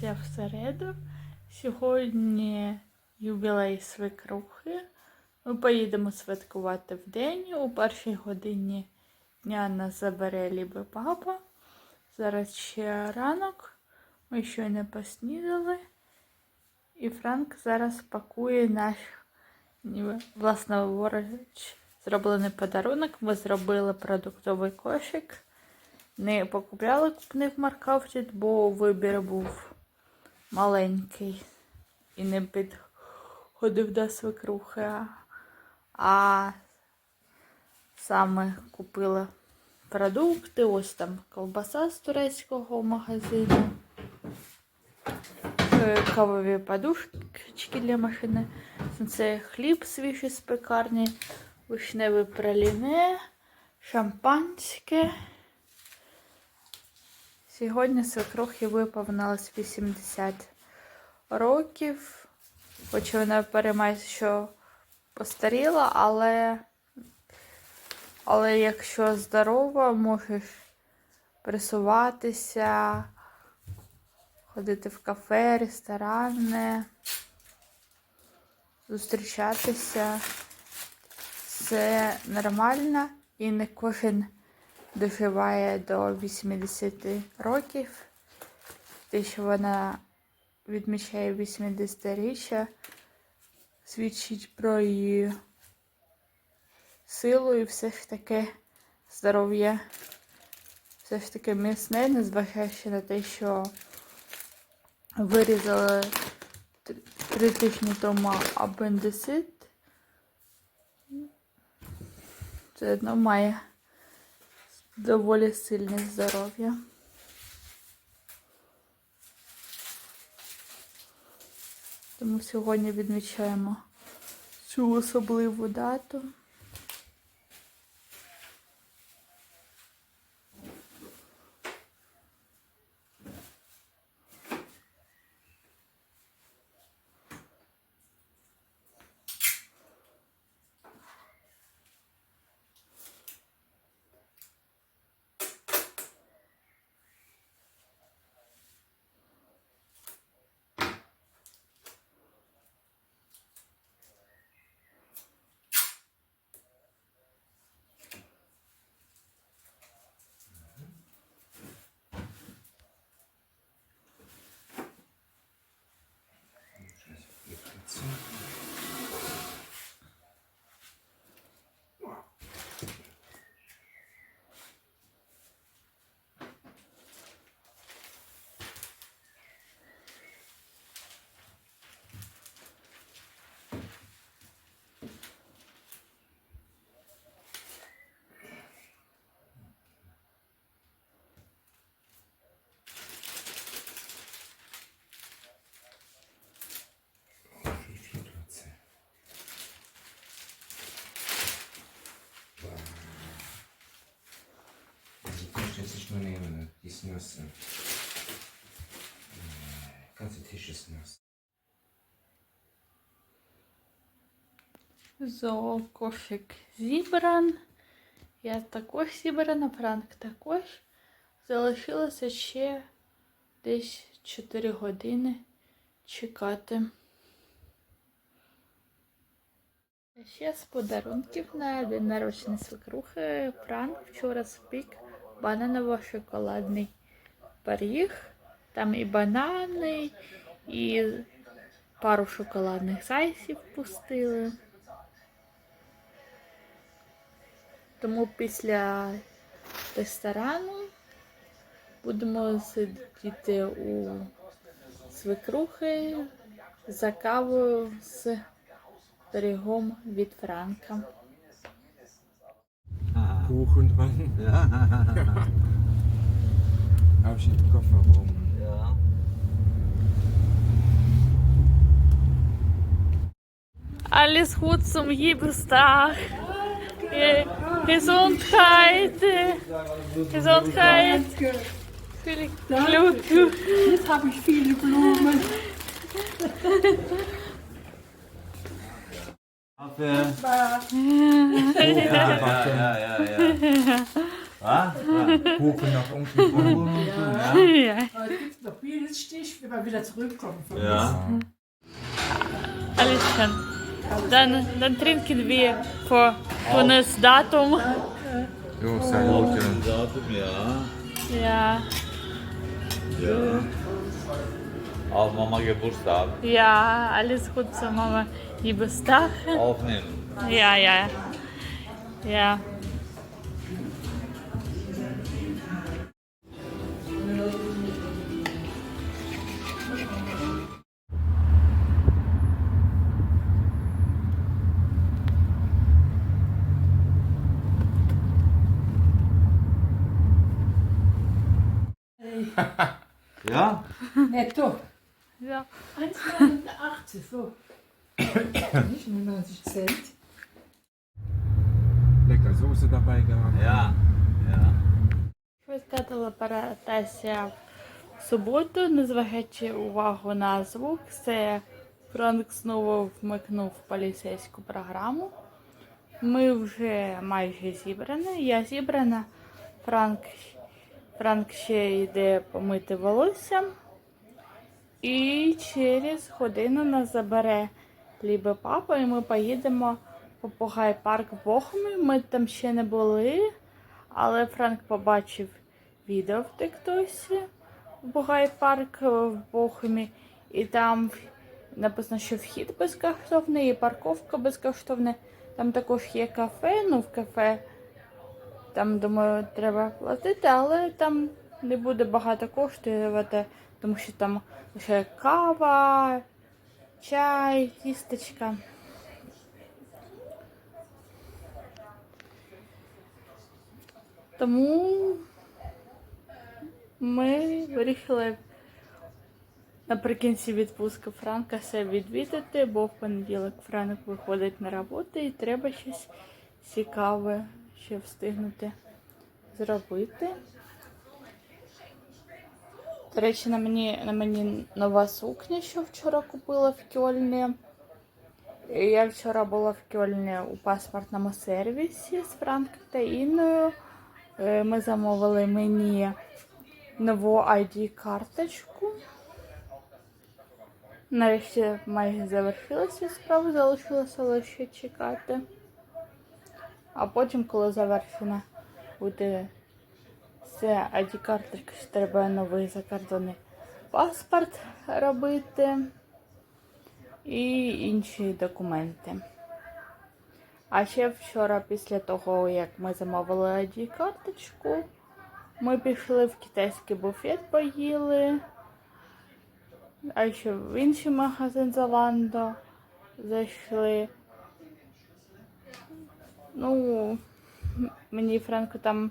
телепортація всереду. Сьогодні ювілей свекрухи. Ми поїдемо святкувати в день. У першій годині дня нас забере ліби папа. Зараз ще ранок. Ми щойно поснідали. І Франк зараз пакує наш ніби, власноруч зроблений подарунок. Ми зробили продуктовий кошик. Не покупляли в маркавці, бо вибір був маленький і не підходив до свекрухи. а- саме купила продукти, ось там ковбаса з турецького магазину, е, кавові подушки для машини. Це хліб свіжий з пекарні, вишневе праліне, шампанське. Сьогодні свекрухі виповнилось 80 років. Хоч вона переймає, що постаріла, але, але якщо здорова, можеш пересуватися, ходити в кафе, ресторани, зустрічатися. Це нормально і не кожен доживає до 80 років. Те, що вона відмічає 80-річчя, свідчить про її силу і все ж таки здоров'я. Все ж таки міцне, незважаючи на те, що вирізали три тижні тому апендицит. Це одно має доволі сильне здоров'я. Тому сьогодні відмічаємо цю особливу дату. Закінчується мене іменно дійснився. 16. Зоокошик зібран. Я також зібрана, Франк також. Залишилося ще десь 4 години чекати. Ще з подарунків на день народження свекрухи Франк вчора спік бананово-шоколадний пиріг. Там і банани, і пару шоколадних зайців пустили. Тому після ресторану Будемо сидіти у свекрухи за кавою з пирігом від Франка. Kuchen dran. Ja. Hab ich den Kofferraum. ja. Alles gut zum. Äh, Gesundheit. Gesundheit. Viel Glück. Jetzt habe ich viele Blumen. Kaffee. Ja, ja, ja, ja, ja. Was? Ja. Kuchen nach unten dran. Ja. Aber es gibt noch vieles Stich, wenn wir wieder zurückkommen. Von Ja. Alles schön. Dann, dann trinken wir vor schönes Datum. Jo, Salute. Datum, ja. Ja, Ja. Auf Mama Geburtstag ja, alles gut zu Mama. Geburtstag. aufnehmen. Ja, ja. Ja. Ja? Netto. Ja. 1,89, so. Nicht 99 Cent. Lecker Soße dabei gehabt. Ja. Ja. Ви скатали перетася в суботу, не зважаючи увагу на звук, це Франк знову вмикнув поліцейську програму. Ми вже майже зібрані. Я зібрана. Франк, Франк ще йде помити волосся. І через годину нас забере лібе папа, і ми поїдемо в Попугай парк в Бохумі. Ми там ще не були. Але Франк побачив відео в Тиктосі в Бугай парк в Бохумі, і там написано, що вхід безкоштовний і парковка безкоштовна. Там також є кафе, ну в кафе там, думаю, треба платити, але там не буде багато коштувати, тому що там лише кава, чай, тістечка. Тому ми вирішили наприкінці відпустки Франка все відвідати, бо в понеділок Франк виходить на роботу і треба щось цікаве ще встигнути зробити. До речі, на мені, на мені нова сукня, що вчора купила в Кьольні. Я вчора була в Кьольні у паспортному сервісі з Франком та Інною. Е, Ми замовили мені нову ID-карточку. Нарешті майже завершилася справа, залишилося лише чекати. А потім, коли завершена буде все ID-карточка, ще треба новий закордонний паспорт робити і інші документи. А ще вчора, після того, як ми замовили ID-карточку, ми пішли в китайський буфет, поїли. А ще в інший магазин Золандо зайшли. Ну, мені Франко там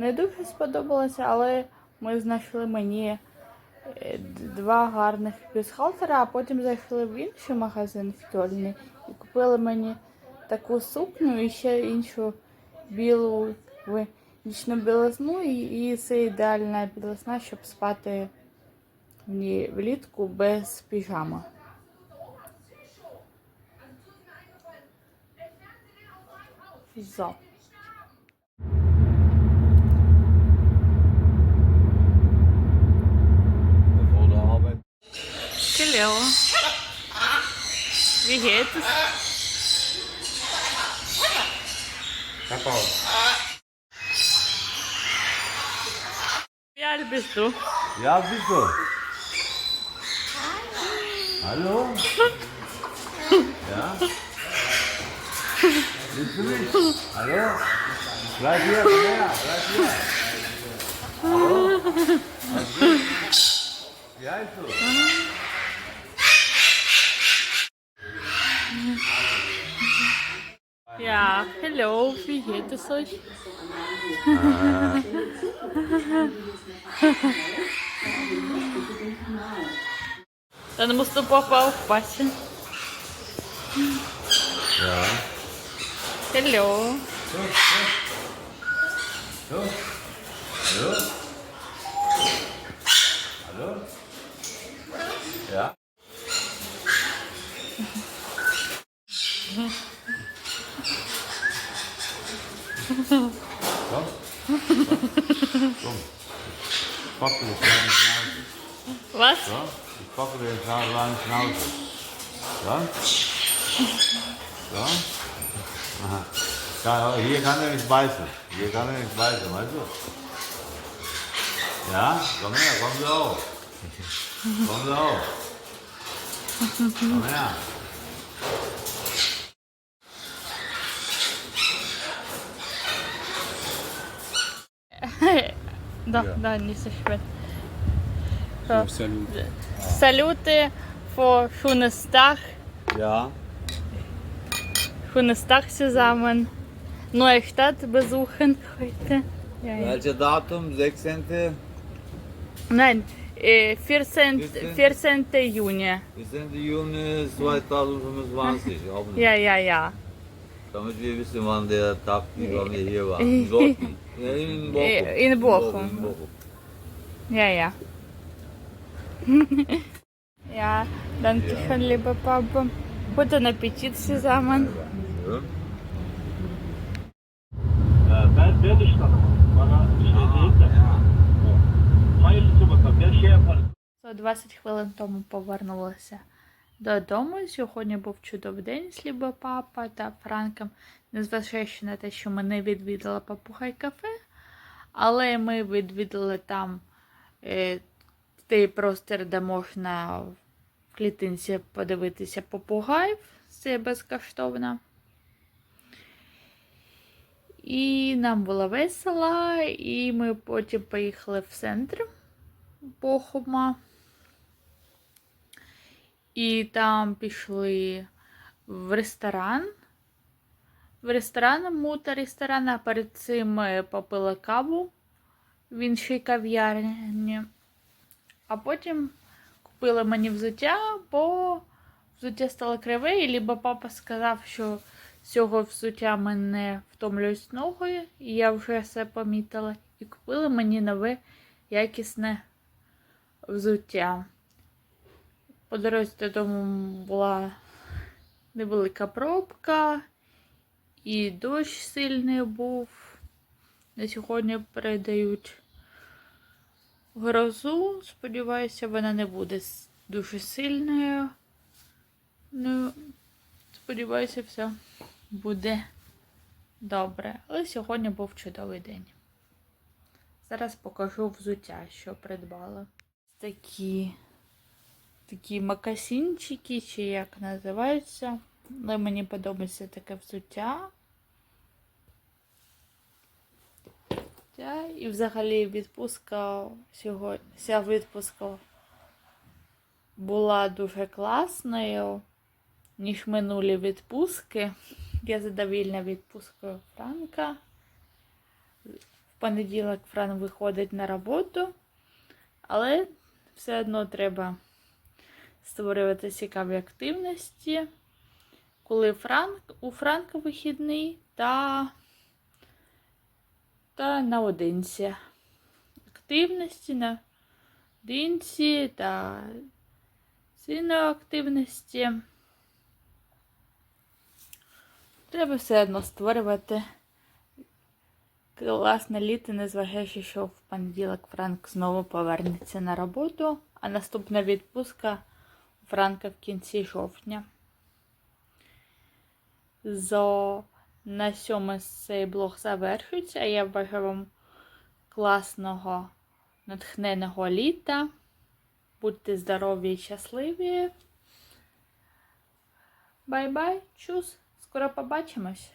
не дуже сподобалося, але ми знайшли мені е, два гарних бюстгальтера, а потім зайшли в інший магазин в Кьольні і купили мені таку сукню і ще іншу білу нічну білизну, і, і це ідеальна білизна, щоб спати в ній влітку без піжами. So. milhão de retos. Tá, Paulo. Já avistou. Já avistou. Alô? Já? Alô? Bleib hier, komm her, bleib hier. Hallo? Was? Ja, hello, wie geht es euch? Dann musst du Papa aufpassen. Ja. Hello. So. Hallo? Hallo? Wat? Kom. Papa is langs Wat? Ja, ik weer is langs zijn. Ja? Ja? Ja, hier kan er niks bijten. Hier kan er niks bijten, weißt du? Ja, komm her, komm du auch. Komm du. Komm her. Да, Ja. да, не schwer. So. Salut. Salute für schönes Tag, Ja. schönes Tag zusammen. Neue Stadt besuchen heute. Ja, ja. Welches Datum? 16. Nein, äh, 14. 14. Juni. 14. Juni 2025. Hoffentlich. Ja, ja, ja. Tag, wann wir hier waren. In Dortmund. Ja, in Bochum. Äh, in Bochum. In Bochum. Ja, ja. ja, schön, lieber Papa. Guten Appetit zusammen. Ja. Ben Berliş'ten. Bana işte değil de. Hayırlısı bakalım. Ya şey yaparız. 20 хвилин тому повернулася додому. Сьогодні був чудовий день з Лібо папа та Франком, незважаючи на те, що ми не відвідали папугай кафе, але ми відвідали там е, той простір, де можна в клітинці подивитися попугаїв. Це безкоштовно. І нам було весело, і ми потім поїхали в центр Бохума. І там пішли в ресторан. В ресторан мута ресторан, а перед цим ми попили каву в іншій кав'ярні. А потім купили мені взуття, бо взуття стало криве, і либо папа сказав, що з цього взуття мене втомлюють ноги, і я вже все помітила. І купили мені нове якісне взуття. По дорозі додому була невелика пробка, і дощ сильний був. На сьогодні передають грозу. Сподіваюся, вона не буде дуже сильною. Ну, сподіваюся, все буде добре. Але сьогодні був чудовий день. Зараз покажу взуття, що придбала. Такі такі макасінчики, чи як називаються. Але мені подобається таке взуття. І взагалі відпустка сьогодні, ця відпустка була дуже класною, ніж минулі відпустки. Я задовільна відпусткою Франка. В понеділок Франк виходить на роботу, але все одно треба створювати цікаві активності, коли Франк, у Франка вихідний та, та наодинці. Активності на одинці та сильної активності. Треба все одно створювати класне літо, незважаючи, що в понеділок Франк знову повернеться на роботу, а наступна відпустка Франка в кінці жовтня. Зо на сьому цей блог завершується, я бажаю вам класного, натхненого літа. Будьте здорові і щасливі. Бай-бай, чус! Скоро побачимось!